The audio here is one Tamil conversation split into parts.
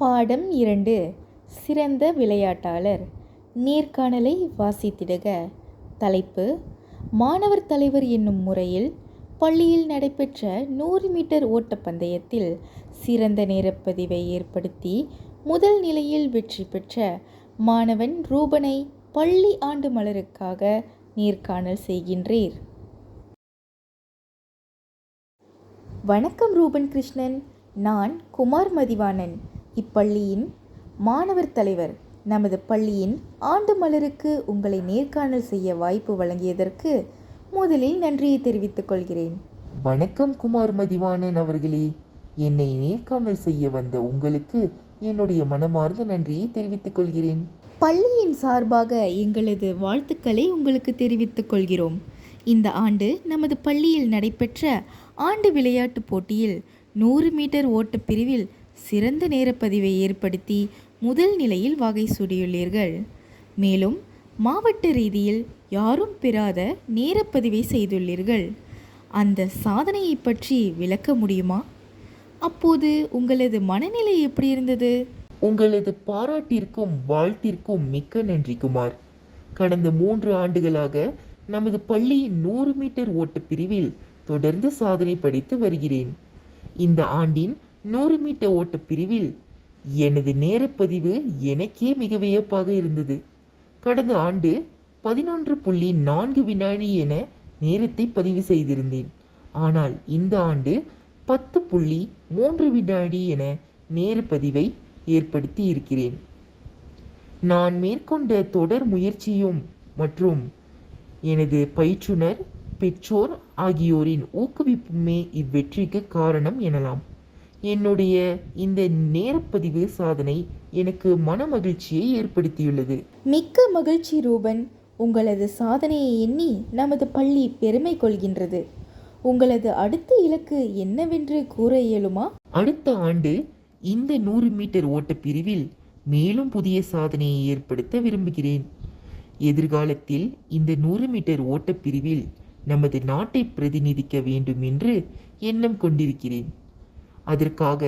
பாடம் இரண்டு. சிறந்த விளையாட்டாளர். நேர்காணலை வாசித்திடுக. தலைப்பு மாணவர் தலைவர் என்னும் முறையில் பள்ளியில் நடைபெற்ற நூறு மீட்டர் ஓட்டப்பந்தயத்தில் சிறந்த நேரப்பதிவை ஏற்படுத்தி முதல் நிலையில் வெற்றி பெற்ற மாணவன் ரூபனை பள்ளி ஆண்டு மலருக்காக நேர்காணல் செய்கின்றீர். வணக்கம் ரூபன் கிருஷ்ணன். நான் குமார் மதிவாணன். இப்பள்ளியின் மாணவர் தலைவர் நமது பள்ளியின் ஆண்டு மலருக்கு உங்களை நேர்காணல் செய்ய வாய்ப்பு வழங்கியதற்கு முதலில் நன்றியை தெரிவித்துக் கொள்கிறேன். வணக்கம் குமார் மதிவாணன் அவர்களே. என்னை நேர்காணல் செய்ய வந்த உங்களுக்கு என்னுடைய மனமார்ந்த நன்றியை தெரிவித்துக் கொள்கிறேன். பள்ளியின் சார்பாக எங்களது வாழ்த்துக்களை உங்களுக்கு தெரிவித்துக் கொள்கிறோம். இந்த ஆண்டு நமது பள்ளியில் நடைபெற்ற ஆண்டு விளையாட்டுப் போட்டியில் நூறு மீட்டர் ஓட்டப் பிரிவில் சிறந்த நேரப்பதிவை ஏற்படுத்தி முதல் நிலையில் வகை சூடியுள்ளீர்கள். மேலும் மாவட்ட ரீதியில் யாரும் பெறாத நேரப்பதிவை செய்துள்ளீர்கள். அந்த சாதனையை பற்றி விளக்க முடியுமா? அப்போது உங்களது மனநிலை எப்படி இருந்தது? உங்களது பாராட்டிற்கும் வாழ்த்திற்கும் மிக்க நன்றி குமார். கடந்த மூன்று ஆண்டுகளாக நமது பள்ளியின் நூறு மீட்டர் ஓட்டப் பிரிவில் தொடர்ந்து சாதனை படைத்து வருகிறேன். இந்த ஆண்டின் நூறு மீட்டர் ஓட்டப் பிரிவில் எனது நேரப்பதிவு எனக்கே மிக வியப்பாக இருந்தது. கடந்த ஆண்டு பதினொன்று புள்ளி நான்கு வினாடி என நேரத்தை பதிவு செய்திருந்தேன். ஆனால் இந்த ஆண்டு பத்து புள்ளி மூன்று வினாடி என நேரப்பதிவை ஏற்படுத்தி இருக்கிறேன். நான் மேற்கொண்ட தொடர் முயற்சியும் மற்றும் எனது பயிற்றுனர் பெற்றோர் ஆகியோரின் ஊக்குவிப்புமே இவ்வெற்றிக்கு காரணம் எனலாம். என்னுடைய இந்த நேரப்பதிவு சாதனை எனக்கு மன மகிழ்ச்சியை ஏற்படுத்தியுள்ளது. மிக்க மகிழ்ச்சி ரூபன். உங்களது சாதனையை எண்ணி நமது பள்ளி பெருமை கொள்கின்றது. உங்களது அடுத்த இலக்கு என்னவென்று கூற இயலுமா? அடுத்த ஆண்டு இந்த நூறு மீட்டர் ஓட்டப் பிரிவில் மேலும் புதிய சாதனையை ஏற்படுத்த விரும்புகிறேன். எதிர்காலத்தில் இந்த நூறு மீட்டர் ஓட்டப் பிரிவில் நமது நாட்டை பிரதிநிதிக்க வேண்டும் என்று எண்ணம் கொண்டிருக்கிறேன். அதற்காக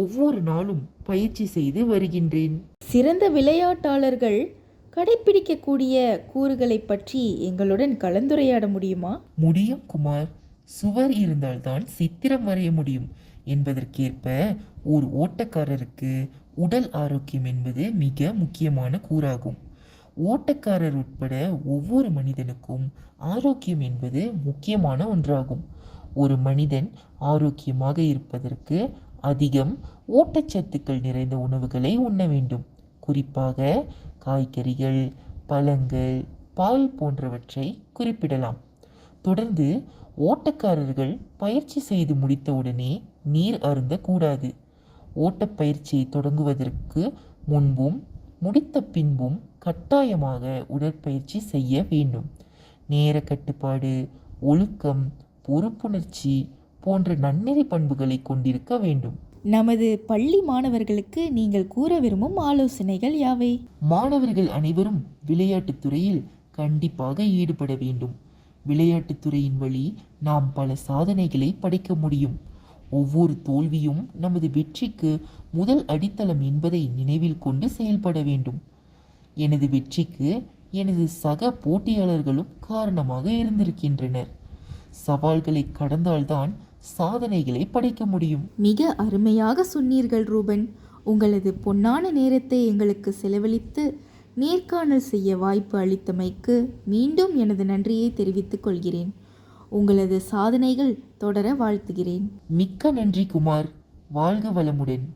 ஒவ்வொரு நாளும் பயிற்சி செய்து வருகின்றேன். சிறந்த விளையாட்டாளர்கள் கடைப்பிடிக்கக்கூடிய கூறுகளை பற்றி எங்களுடன் கலந்துரையாட முடியுமா? முடியும் குமார். சுவர் இருந்தால்தான் சித்திரம் வரைய முடியும் என்பதற்கேற்ப ஒரு ஓட்டக்காரருக்கு உடல் ஆரோக்கியம் என்பது மிக முக்கியமான கூறாகும். ஓட்டக்காரர் உட்பட ஒவ்வொரு மனிதனுக்கும் ஆரோக்கியம் என்பது முக்கியமான ஒன்றாகும். ஒரு மனிதன் ஆரோக்கியமாக இருப்பதற்கு அதிகம் ஊட்டச்சத்துக்கள் நிறைந்த உணவுகளை உண்ண வேண்டும். குறிப்பாக காய்கறிகள் பழங்கள் பால் போன்றவற்றை குறிப்பிடலாம். தொடர்ந்து ஓட்டக்காரர்கள் பயிற்சி செய்து முடித்தவுடனே நீர் அருந்தக்கூடாது. ஓட்டப்பயிற்சியை தொடங்குவதற்கு முன்பும் முடித்த பின்பும் கட்டாயமாக உடற்பயிற்சி செய்ய வேண்டும். நேர கட்டுப்பாடு ஒழுக்கம் பொறுப்புணர்ச்சி போன்ற நன்னெறி பண்புகளை கொண்டிருக்க வேண்டும். நமது பள்ளி மாணவர்களுக்கு நீங்கள் கூற விரும்பும் ஆலோசனைகள் யாவை? மாணவர்கள் அனைவரும் விளையாட்டுத் துறையில் கண்டிப்பாக ஈடுபட வேண்டும். விளையாட்டுத் துறையின் வழி நாம் பல சாதனைகளை படைக்க முடியும். ஒவ்வொரு தோல்வியும் நமது வெற்றிக்கு முதல் அடித்தளம் என்பதை நினைவில் கொண்டு செயல்பட வேண்டும். எனது வெற்றிக்கு எனது சக போட்டியாளர்களும் காரணமாக இருந்திருக்கின்றனர். சவால்களை கடந்தால்தான் சாதனைகளை படைக்க முடியும். மிக அருமையாக சொன்னீர்கள் ரூபன். உங்களது பொன்னான நேரத்தை எங்களுக்கு செலவழித்து நேர்காணல் செய்ய வாய்ப்பு அளித்தமைக்கு மீண்டும் எனது நன்றியை தெரிவித்துக் கொள்கிறேன். உங்களது சாதனைகள் தொடர வாழ்த்துகிறேன். மிக்க நன்றி குமார். வாழ்க வளமுடன்.